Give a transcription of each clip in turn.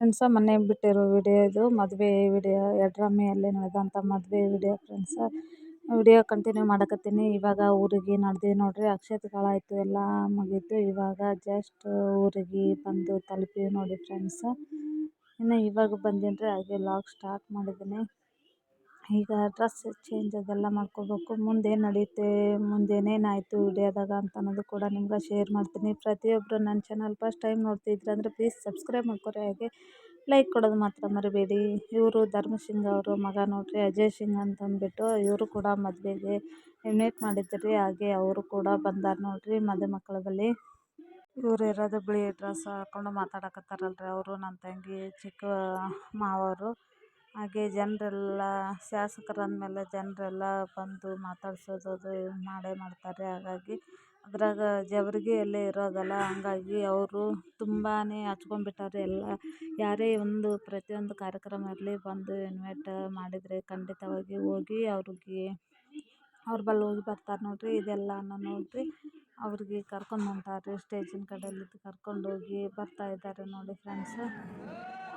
Friends ಮೊನ್ನೆ ಬಿಟ್ಟಿರೋ video ಇದು. ಮದುವೆ ವಿಡಿಯೋ ಯಡ್ರಾಮಿಯಲ್ಲಿ ನಡೆದಂಥ ಮದುವೆ ವಿಡಿಯೋ ಫ್ರೆಂಡ್ಸ್ ವಿಡಿಯೋ ಕಂಟಿನ್ಯೂ ಮಾಡಕತ್ತೀನಿ. ಇವಾಗ ಊರಿಗೆ ನಡೆದಿ ನೋಡ್ರಿ ಆಯ್ತು, ಎಲ್ಲ ಮುಗೀತು. ಇವಾಗ ಜಸ್ಟ್ ಊರಿಗೆ ಬಂದು ತಲುಪಿ ನೋಡಿ ಫ್ರೆಂಡ್ಸ ಇನ್ನು ಇವಾಗ ಬಂದೀನಿ ರೀ ಹಾಗೆ ಲಾಗ್ ಸ್ಟಾರ್ಟ್ ಮಾಡಿದ್ದೀನಿ ಈಗ ಡ್ರೆಸ್ ಚೇಂಜ್ ಅದೆಲ್ಲ ಮಾಡ್ಕೋಬೇಕು. ಮುಂದೆ ಏನು ನಡೆಯುತ್ತೆ ಮುಂದೆ ಏನೇನಾಯಿತು ವಿಡಿಯೋದಾಗ ಅಂತ ಅನ್ನೋದು ಕೂಡ ನಿಮ್ಗೆ ಶೇರ್ ಮಾಡ್ತೀನಿ. ಪ್ರತಿಯೊಬ್ಬರು ನನ್ನ ಚಾನಲ್ ಫಸ್ಟ್ ಟೈಮ್ ನೋಡ್ತಿದ್ರೆ ಅಂದರೆ ಪ್ಲೀಸ್ ಸಬ್ಸ್ಕ್ರೈಬ್ ಮಾಡ್ಕೊರಿ. ಹಾಗೆ ಲೈಕ್ ಕೊಡೋದು ಮಾತ್ರ ಮರಿಬೇಡಿ. ಇವರು ಧರ್ಮಸಿಂಗ್ ಅವರು ಮಗ ನೋಡಿರಿ, ಅಜಯ್ ಸಿಂಗ್ ಅಂತ ಅಂದ್ಬಿಟ್ಟು ಇವರು ಕೂಡ ಮದುವೆಗೆ ಇನ್ವೈಟ್ ಮಾಡಿದ್ರಿ. ಹಾಗೆ ಅವರು ಕೂಡ ಬಂದಾರ ನೋಡಿರಿ ಮದುಮಕ್ಕಳ ಬಳಿ ಇವ್ರು ಇರೋದು ಬಿಳಿ ಡ್ರೆಸ್ ಹಾಕೊಂಡು ಮಾತಾಡಕತ್ತಾರಲ್ರಿ. ಅವರು ನನ್ನ ತಂಗಿ ಚಿಕ್ಕ ಮಾವರು ಹಾಗೆ ಜನರೆಲ್ಲ ಶಾಸಕರು ಅಂದಮೇಲೆ ಜನರೆಲ್ಲ ಬಂದು ಮಾತಾಡ್ಸೋದು ಅದು ಮಾಡೇ ಮಾಡ್ತಾರೆ. ಹಾಗಾಗಿ ಅದ್ರಾಗ ಜವರ್ಗಿಯಲ್ಲೇ ಇರೋದಲ್ಲ, ಹಂಗಾಗಿ ಅವರು ತುಂಬಾ ಹಚ್ಕೊಂಬಿಟ್ಟಾರೆ ಎಲ್ಲ. ಯಾರೇ ಒಂದು ಪ್ರತಿಯೊಂದು ಕಾರ್ಯಕ್ರಮ ಇರಲಿ, ಬಂದು ಇನ್ವೈಟ್ ಮಾಡಿದರೆ ಖಂಡಿತವಾಗಿ ಹೋಗಿ ಅವ್ರಿಗೆ, ಅವ್ರ ಬಳಿ ಹೋಗಿ ಬರ್ತಾರೆ ನೋಡಿರಿ ಇದೆಲ್ಲನೂ ನೋಡಿರಿ. ಅವ್ರಿಗೆ ಕರ್ಕೊಂಡು ಹೊಂಟಾರೆ ಸ್ಟೇಜಿನ ಕಡೆಯಲ್ಲಿದ್ದು ಕರ್ಕೊಂಡೋಗಿ ಬರ್ತಾಯಿದ್ದಾರೆ ನೋಡಿ ಫ್ರೆಂಡ್ಸ್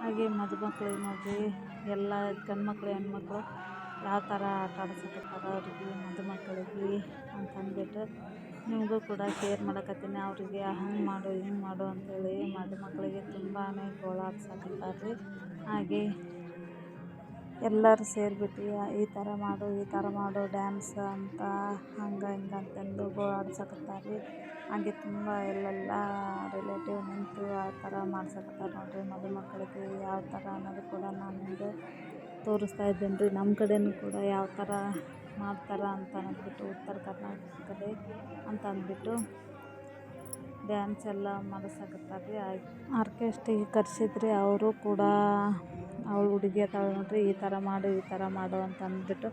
ಹಾಗೆ ಮದುಮಕ್ಳು ಮದುವೆ ಎಲ್ಲ ಗಂಡ್ಮಕ್ಳು, ಹೆಣ್ಮಕ್ಳು ಯಾವ ಥರ ಆಟ ಆಡ್ಸಕತ್ತಾರ ಅವ್ರಿಗೆ ಮದುಮಕ್ಕಳಿಗೆ ಅಂತಂದ್ಬಿಟ್ಟು ನಿಮಗೂ ಕೂಡ ಶೇರ್ ಮಾಡಕತ್ತೀನಿ. ಅವರಿಗೆ ಹಂಗೆ ಮಾಡು, ಹಿಂಗೆ ಮಾಡು ಅಂಥೇಳಿ ಮದುಮಕ್ಕಳಿಗೆ ತುಂಬಾ ಗೋಳಾಡ್ಸಕತ್ತಾರ ರೀ ಹಾಗೆ ಎಲ್ಲರೂ ಸೇರಿಬಿಟ್ಟು ಈ ಥರ ಮಾಡು, ಈ ಥರ ಮಾಡು ಡ್ಯಾನ್ಸ್ ಅಂತ, ಹಂಗೆ, ಹಿಂಗೆ ಅಂತಂದು ಗೋಳಾಡ್ಸಕತ್ತಾರ ರೀ ಹಾಗೆ ತುಂಬ ಎಲ್ಲೆಲ್ಲ ರಿಲೇಟಿವ್ ನಿಂತು ಆ ಥರ ಮಾಡ್ಸಕತ್ತಾರೆ ನೋಡಿರಿ. ಮದುಮಕ್ಕಳಿಗೆ ಯಾವ ಥರ ಅನ್ನೋದು ಕೂಡ ನಾನು ನಿಮಗೆ ತೋರಿಸ್ತಾ ಇದ್ದೀನಿ ರೀ ನಮ್ಮ ಕಡೆಯೂ ಕೂಡ ಯಾವ ಥರ ಮಾಡ್ತಾರೆ ಅಂತ ಅಂದ್ಬಿಟ್ಟು, ಉತ್ತರ ಕರ್ನಾಟಕ ಕಡೆ ಅಂತ ಅಂದ್ಬಿಟ್ಟು ಡ್ಯಾನ್ಸ್ ಎಲ್ಲ ಮಾಡಿಸಕತ್ತಾರ ರೀ ಆರ್ಕೆಸ್ಟ್ರಿಗೆ ಕರೆಸಿದ್ರಿ ಅವರು ಕೂಡ ಅವ್ಳು ಹುಡುಗಿ ಅದಾಳೆ ನೋಡಿರಿ, ಈ ಥರ ಮಾಡು, ಈ ಥರ ಮಾಡು ಅಂತ ಅಂದ್ಬಿಟ್ಟು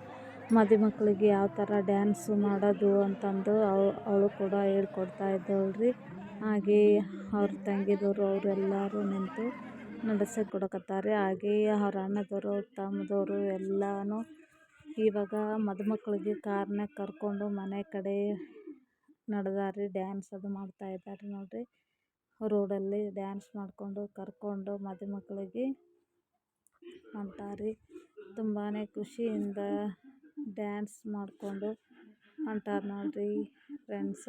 ಮದುಮಕ್ಕಳಿಗೆ ಯಾವ ಥರ ಡ್ಯಾನ್ಸು ಮಾಡೋದು ಅಂತಂದು ಅವ್, ಅವಳು ಕೂಡ ಹೇಳ್ಕೊಡ್ತಾ ಇದ್ದಳು ರೀ ಹಾಗೇ ಅವ್ರ ತಂಗಿದವರು ಅವರೆಲ್ಲರೂ ನಿಂತು ನಡೆಸಿ ಕೊಡಕತ್ತಾರೆ. ಹಾಗೆ ಅವ್ರ ಅಣ್ಣದವರು, ತಮ್ಮದವರು ಎಲ್ಲನೂ ಇವಾಗ ಮದುಮಕ್ಕಳಿಗೆ ಕಾರ್ನಾಗ ಕರ್ಕೊಂಡು ಮನೆ ಕಡೆ ನಡೆದಾರಿ ಡ್ಯಾನ್ಸ್ ಅದು ಮಾಡ್ತಾ ಇದ್ದಾರೆ ನೋಡಿರಿ. ರೋಡಲ್ಲಿ ಡ್ಯಾನ್ಸ್ ಮಾಡಿಕೊಂಡು ಕರ್ಕೊಂಡು ಮದುಮಕ್ಕಳಿಗೆ ಹೊಂಟಾರಿ ತುಂಬಾ ಖುಷಿಯಿಂದ ಡ್ಯಾನ್ಸ್ ಮಾಡಿಕೊಂಡು ಅಂತಾರೆ ನೋಡಿರಿ ಫ್ರೆಂಡ್ಸ್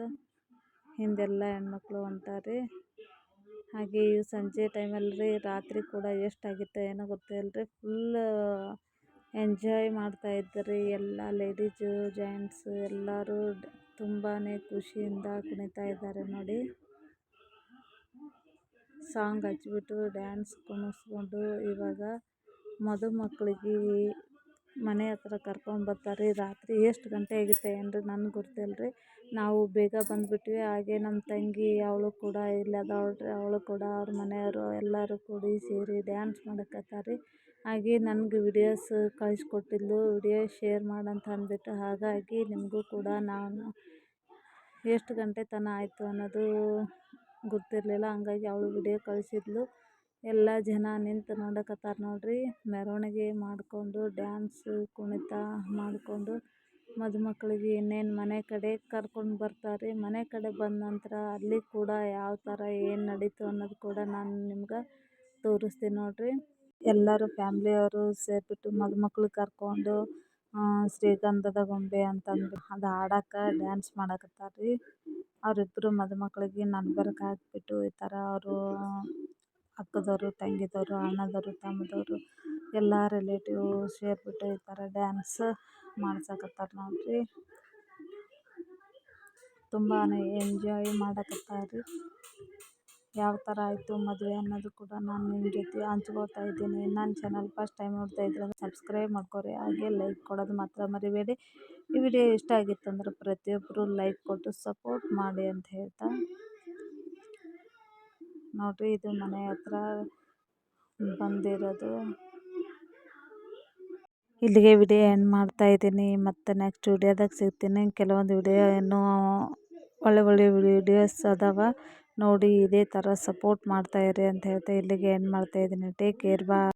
ಹಿಂದೆಲ್ಲ ಹೆಣ್ಮಕ್ಳು ಹೊಂಟಾರಿ ಹಾಗೆ ಇವು ಸಂಜೆ ಟೈಮಲ್ಲಿ ರೀ ರಾತ್ರಿ ಕೂಡ ಎಷ್ಟಾಗಿತ್ತೋ ಏನೋ ಗೊತ್ತಿಲ್ಲ ರೀ ಫುಲ್ ಎಂಜಾಯ್ ಮಾಡ್ತಾ ರೀ ಎಲ್ಲ ಲೇಡೀಸು ಜೆಂಟ್ಸ್ ಎಲ್ಲರೂ. ತುಂಬಾ ಖುಷಿಯಿಂದ ಕುಣಿತಾ ಇದ್ದಾರೆ ನೋಡಿ. ಸಾಂಗ್ ಹಚ್ಬಿಟ್ಟು ಡ್ಯಾನ್ಸ್ ಕುಣಿಸ್ಕೊಂಡು ಇವಾಗ ಮದುಮಕ್ಕಳಿಗೆ ಮನೆ ಹತ್ರ ಕರ್ಕೊಂಡು ಬರ್ತಾರೆ. ರಾತ್ರಿ ಎಷ್ಟು ಗಂಟೆ ಆಗುತ್ತೆ ನನಗೆ ಗೊತ್ತಿಲ್ಲ ರೀ ನಾವು ಬೇಗ ಬಂದ್ಬಿಟ್ವಿ. ಹಾಗೆ ನಮ್ಮ ತಂಗಿ, ಅವಳು ಕೂಡ ಇಲ್ಲೇ ರೀ ಅವಳು ಕೂಡ ಅವ್ರ ಮನೆಯವರು ಎಲ್ಲರೂ ಕೂಡಿ ಸೇರಿ ಡ್ಯಾನ್ಸ್ ಮಾಡಕತ್ತಾರೆ. ರೀ ಹಾಗೆ ನನಗೆ ವಿಡಿಯೋಸ್ ಕಳಿಸ್ಕೊಟ್ಟಿದ್ಲು. ವಿಡಿಯೋ ಶೇರ್ ಮಾಡಂತ ಅಂದ್ಬಿಟ್ಟು. ಹಾಗಾಗಿ ನಿಮಗೂ ಕೂಡ ನಾನು ಎಷ್ಟು ಗಂಟೆ ತನಕ ಆಯಿತು ಅನ್ನೋದು ಗೊತ್ತಿರಲಿಲ್ಲ. ಹಂಗಾಗಿ ಅವಳು ವಿಡಿಯೋ ಕಳಿಸಿದ್ಲು. ಎಲ್ಲ ಜನ ನಿಂತು ನೋಡಕತ್ತಾರ ನೋಡಿರಿ. ಮೆರವಣಿಗೆ ಮಾಡ್ಕೊಂಡು ಡ್ಯಾನ್ಸ್ ಕುಣಿತ ಮಾಡ್ಕೊಂಡು ಮದುಮಕ್ಕಳಿಗೆ ಇನ್ನೇನು ಮನೆ ಕಡೆ ಕರ್ಕೊಂಡು ಬರ್ತಾರೆ ಮನೆ ಕಡೆ ಬಂದ ನಂತರ ಅಲ್ಲಿ ಕೂಡ ಯಾವ ಥರ ಏನು ನಡೀತು ಅನ್ನೋದು ಕೂಡ ನಾನು ನಿಮ್ಗೆ ತೋರಿಸ್ತೀನಿ ನೋಡಿರಿ. ಎಲ್ಲರೂ ಫ್ಯಾಮ್ಲಿಯವರು ಸೇರಿಬಿಟ್ಟು ಮದುಮಕ್ಳು ಕರ್ಕೊಂಡು ಶ್ರೀಗಂಧದ ಗೊಂಬೆ ಅಂತಂದು ಅದು ಆಡೋಕೆ ಡ್ಯಾನ್ಸ್ ಮಾಡಕತ್ತಾರೆ ರೀ ಅವರಿಬ್ಬರು ಮದುಮಕ್ಕಳಿಗೆ ನಡ್ಬರ್ಕ್ ಹಾಕ್ಬಿಟ್ಟು ಈ ಥರ ಅವರು ಅಕ್ಕದವರು, ತಂಗಿದವರು, ಅಣ್ಣದವರು, ತಮ್ಮದವರು ಎಲ್ಲ ರಿಲೇಟಿವ್ ಸೇರಿಬಿಟ್ಟು ಈ ಥರ ಡ್ಯಾನ್ಸ್ ಮಾಡ್ಸಕತ್ತಾರೆ ನೋಡಿರಿ. ತುಂಬಾ ಎಂಜಾಯ್ ಮಾಡಕತ್ತಾರೆ ಯಾವ ಥರ ಆಯಿತು ಮದುವೆ ಅನ್ನೋದು ಕೂಡ ನಾನು ನಿಮ್ಮ ಜೊತೆ ಹಂಚ್ಕೋತಾ ಇದ್ದೀನಿ. ನನ್ನ ಚಾನಲ್ ಫಸ್ಟ್ ಟೈಮ್ ನೋಡ್ತಾ ಇದ್ರೆ ಸಬ್ಸ್ಕ್ರೈಬ್ ಮಾಡ್ಕೊರಿ. ಹಾಗೆ ಲೈಕ್ ಕೊಡೋದು ಮಾತ್ರ ಮರಿಬೇಡಿ. ಈ ವಿಡಿಯೋ ಇಷ್ಟ ಆಗಿತ್ತಂದ್ರೆ ಪ್ರತಿಯೊಬ್ಬರು ಲೈಕ್ ಕೊಟ್ಟು ಸಪೋರ್ಟ್ ಮಾಡಿ ಅಂತ ಹೇಳ್ತಾ ನೋಡಿರಿ, ಇದು ಮನೆ ಹತ್ರ ಬಂದಿರೋದು. ಇಲ್ಲಿಗೆ ವಿಡಿಯೋ ಎಂಡ್ ಮಾಡ್ತಾ ಇದ್ದೀನಿ. ಮತ್ತೆ ನೆಕ್ಸ್ಟ್ ವಿಡಿಯೋದಾಗ ಸಿಗ್ತೀನಿ. ಕೆಲವೊಂದು ವಿಡಿಯೋ ಇನ್ನೂ ಒಳ್ಳೆ ಒಳ್ಳೆ ವಿಡಿಯೋಸ್ ಅದಾವ. ನೋಡಿ ಇದೇ ಥರ ಸಪೋರ್ಟ್ ಮಾಡ್ತಾಯಿರಿ ಅಂತ ಹೇಳ್ತಾ ಇಲ್ಲಿಗೆ ಎಂಡ್ ಮಾಡ್ತಾಯಿದ್ದೀನಿ ಟೇಕ್ ಕೇರ್ ಬಾ